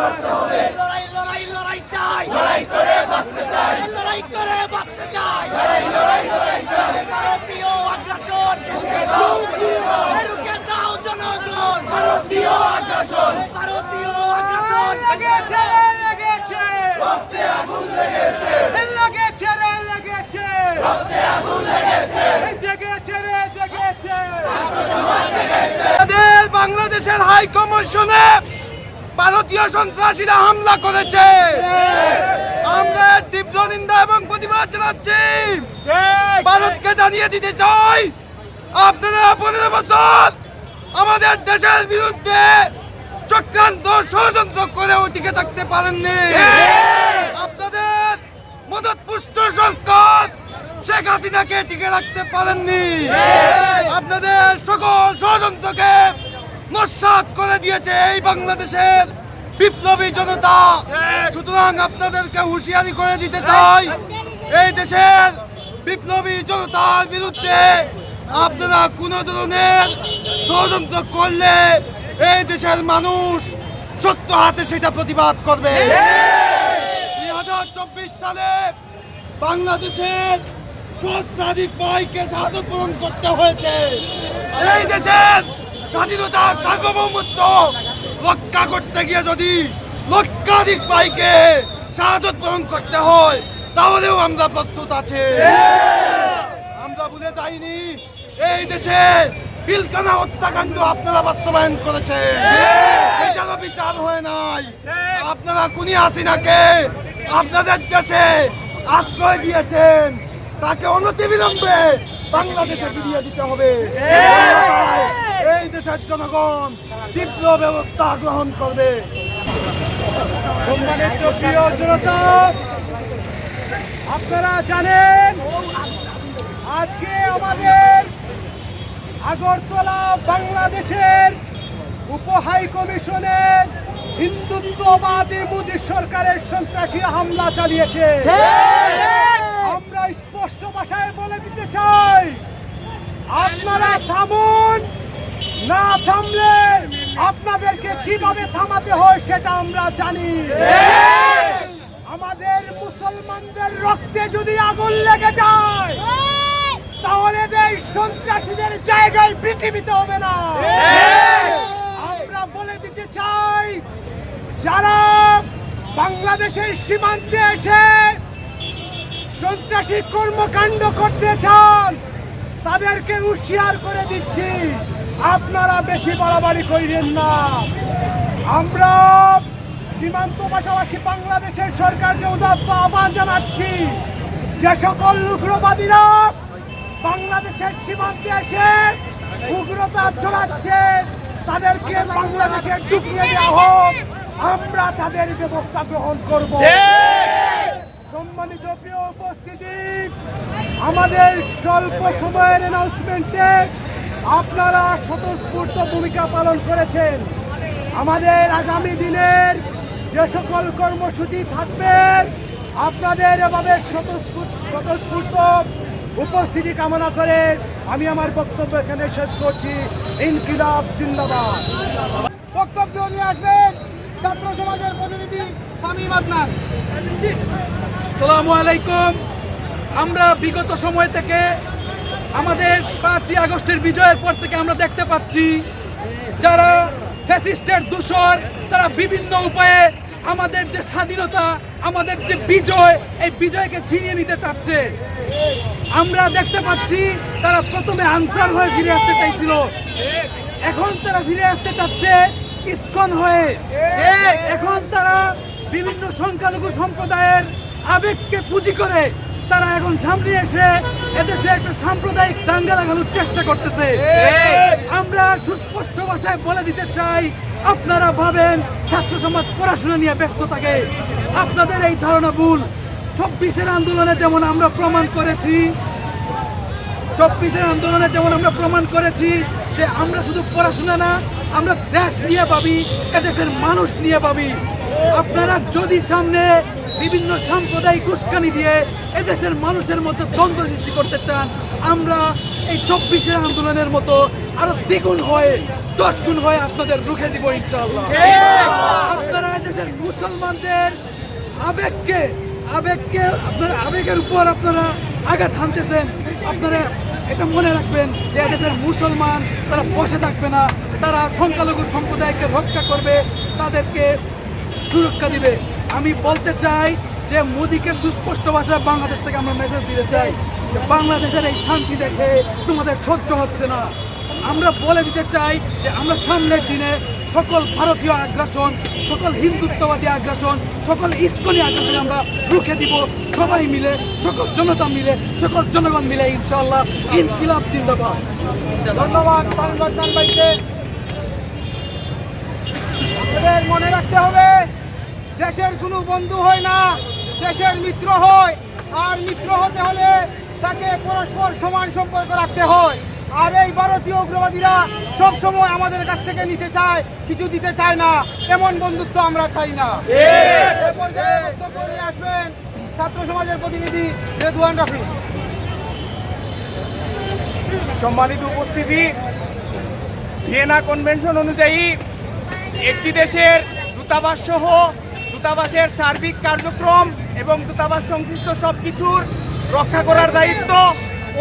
করতে হবে লড়াই লড়াই লড়াই চাই। লড়াই করে বাঁচতে চাই। লড়াই করে বাঁচতে চাই। লড়াই লড়াই লড়াই চাই। ভারতীয় আগ্রাসন। রুখে দাও জনগণ। ভারতীয় আগ্রাসন। ভারতীয় আগ্রাসন। লেগেছে লেগেছে। রক্তে আগুন লেগেছে। লেগেছে রে লেগেছে। রক্তে আগুন লেগেছে। জেগেছে রে জেগেছে। বাংলাদেশের হাই কমিশনে ভারতীয় সন্ত্রাসীরা হামলা করেছে। আমরা তীব্র নিন্দা এবং প্রতিবাদ জানাচ্ছি। ভারতকে জানিয়ে দিতে চাই আপনারা পনেরো বছর আমাদের দেশের বিরুদ্ধে চক্রান্ত ষড়যন্ত্র করেও টিকে থাকতে পারেননি। আপনাদের মদত পুষ্ট সরকার শেখ হাসিনাকে টিকে রাখতে পারেননি। আপনাদের সকল ষড়যন্ত্রকে নস্বাত করে দিয়েছে এই বাংলাদেশের বিপ্লবী জনতা সুতরাং আপনাদেরকে হুঁশিয়ারি করে দিতে চাই এই দেশের বিপ্লবী জনতার বিরুদ্ধে আপনারা কোন ধরনের ষড়যন্ত্র করলে এই দেশের মানুষ সত্য হাতে সেটা প্রতিবাদ করবে। দুই হাজার চব্বিশ সালে বাংলাদেশের সহস্রাধিক ভাইকে শাহাদত পূরণ করতে হয়েছে। এই দেশের স্বাধীনতা সার্বভৌমত্ব রক্ষা করতে গিয়ে যদি লক্ষাধিক ভাইকে শাহাদত পূরণ করতে হয়, তাহলেও আমরা প্রস্তুত আছে। আমরা ভুলে যাইনি, এই দেশে পিলকানা হত্যাকাণ্ড আপনারা বাস্তবায়ন করেছেন। সেটারও বিচার হয় নাই। আপনারা কুনি হাসিনাকে আপনাদের দেশে আশ্রয় দিয়েছেন। তাকে অনতিবিলম্বে বাংলাদেশে ফিরিয়ে দিতে হবে। এই দেশের জনগণ তীব্র ব্যবস্থা গ্রহণ করবে। সম্মানিত প্রিয় জনতা আপনারা জানেন আজকে আমাদের আগরতলা বাংলাদেশের উপহাই কমিশনের হিন্দুত্ববাদী মোদী সরকারের সন্ত্রাসী হামলা চালিয়েছে। স্পষ্ট ভাষায় বলে দিতে চাই, আপনারা থামুন, না থামলে আপনাদেরকে কীভাবে থামাতে হয় সেটা আমরা জানি। আমাদের মুসলমানদের রক্তে যদি আগুন লেগে যায়, তাহলে এই সন্ত্রাসীদের জায়গায় পৃথিবীতে হবে না। আমরা বলে দিতে চাই, যারা বাংলাদেশের সীমান্তে এসে সন্ত্রাসী কর্মকাণ্ড করতে চান, তাদেরকে হুঁশিয়ার করে দিচ্ছি। আপনারা বেশি বাড়াবাড়ি করিলেন না। আমরা সীমান্ত পাশাপাশি বাংলাদেশের সরকারকে উদাত্ত আহ্বান জানাচ্ছি যে সকল উগ্রবাদীরা বাংলাদেশের সীমান্তে এসে উগ্রতা ছড়াচ্ছে, তাদেরকে বাংলাদেশে ঢুকিয়ে দেওয়া হোক। আমরা তাদের ব্যবস্থা গ্রহণ করব। উপস্থিতি। আমাদের স্বল্প সময়ের অ্যানাউন্সমেন্টে আপনারা স্বতঃস্ফূর্ত ভূমিকা পালন করেছেন। আমাদের আগামী দিনের যে সকল কর্মসূচি থাকবে, আপনাদের এভাবে স্বতঃস্ফূর্ত উপস্থিতি কামনা করে আমি আমার বক্তব্য এখানে শেষ করছি। ইনকিলাব জিন্দাবাদ। বক্তব্য নিয়ে আসবেন ছাত্র সমাজের প্রতিনিধি তামিম আদনান। সালামু আলাইকুম। আমরা বিগত সময় থেকে আমাদের পাঁচই আগস্টের বিজয়ের পর থেকে আমরা দেখতে পাচ্ছি যারা ফ্যাসিস্টের দূষর, তারা বিভিন্ন উপায়ে আমাদের যে স্বাধীনতা, আমাদের যে বিজয়, এই বিজয়কে ছিনিয়ে নিতে চাচ্ছে। আমরা দেখতে পাচ্ছি তারা প্রথমে আনসার হয়ে ফিরে আসতে চাইছিল। এখন তারা ফিরে আসতে চাচ্ছে ইস্কন হয়ে। এখন তারা বিভিন্ন সংখ্যালঘু সম্প্রদায়ের আবেগকে পুঁজি করে তারা এখন সামনে এসে এদেশে একটা সাম্প্রদায়িক দাঙ্গা লাগানোর চেষ্টা করতেছে। আমরা সুস্পষ্ট ভাষায় বলে দিতে চাই, আপনারা ভাবেন ছাত্র সমাজ পড়াশোনা নিয়ে ব্যস্ত থাকে। আপনাদের এই ধারণা ভুল। চব্বিশের আন্দোলনে যেমন আমরা প্রমাণ করেছি, চব্বিশের আন্দোলনে যেমন আমরা প্রমাণ করেছি যে আমরা শুধু পড়াশোনা না, আমরা দেশ নিয়ে পাবি এদেশের মানুষ নিয়ে পাবি আপনারা যদি সামনে বিভিন্ন সাম্প্রদায়িক উস্কানি দিয়ে এদেশের মানুষের মধ্যে দ্বন্দ্ব সৃষ্টি করতে চান। আমরা এই চব্বিশের আন্দোলনের মতো আরও দ্বিগুণ হয়ে দশ গুণ হয়ে আপনাদের রুখে দিব ইনশাআল্লাহ। আপনারা এদেশের মুসলমানদের আবেগকে আবেগকে, আপনার আবেগের উপর আপনারা আঘাত হানতেছেন। আপনারা এটা মনে রাখবেন যে দেশের মুসলমান তারা বসে থাকবে না, তারা সংখ্যালঘু সম্প্রদায়কে রক্ষা করবে, তাদেরকে সুরক্ষা দিবে। আমি বলতে চাই যে মোদীকে সুস্পষ্ট ভাষায় বাংলাদেশ থেকে আমরা মেসেজ দিতে চাই যে বাংলাদেশের এই শান্তি দেখে তোমাদের সহ্য হচ্ছে না। আমরা বলে দিতে চাই যে আমরা সামনের দিনে সকল ভারতীয় আগ্রাসন, সকল হিন্দুত্ববাদী আগ্রাসন, সকল ইস্কনি আগ্রাসন আমরা রুখে দিব। সবাই মিলে, সকল জনতা মিলে, সকল জনগণ মিলে ইনশাআল্লাহ ইনকিলাব জিন্দাবাদ। ধন্যবাদ মনে রাখতে হবে দেশের কোনো বন্ধু হয় না দেশের মিত্র হয়। আর মিত্র হতে হলে তাকে পরস্পর সমান সম্পর্ক রাখতে হয়। আর এই ভারতীয় উগ্রবাদীরা সব সময় আমাদের কাছ থেকে নিতে চায় কিছু দিতে চায় না। এমন বন্ধুত্ব আমরা চাই না। আসবেন ছাত্র সমাজের প্রতিনিধি রেদুয়ান রাফি সম্মানিত উপস্থিতি ভিয়েনা কনভেনশন অনুযায়ী একটি দেশের দূতাবাস সহ দূতাবাসের সার্বিক কার্যক্রম এবং দূতাবাস সংশ্লিষ্ট সব কিছুর রক্ষা করার দায়িত্ব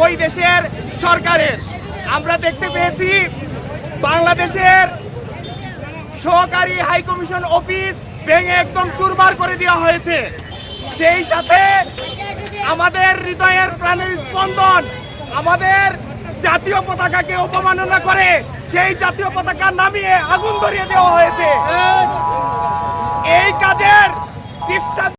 ওই দেশের সরকারের। আমরা দেখতে পেয়েছি বাংলাদেশের সহকারী হাইকমিশন অফিস ভেঙে একদম চুরমার করে দেওয়া হয়েছে। সেই সাথে আমাদের হৃদয়ের প্রাণের স্পন্দন, আমাদের জাতীয় পতাকাকে অপমাননা করে সেই জাতীয় পতাকা নামিয়ে আগুন ধরিয়ে দেওয়া হয়েছে। এই কাজের টিপসটা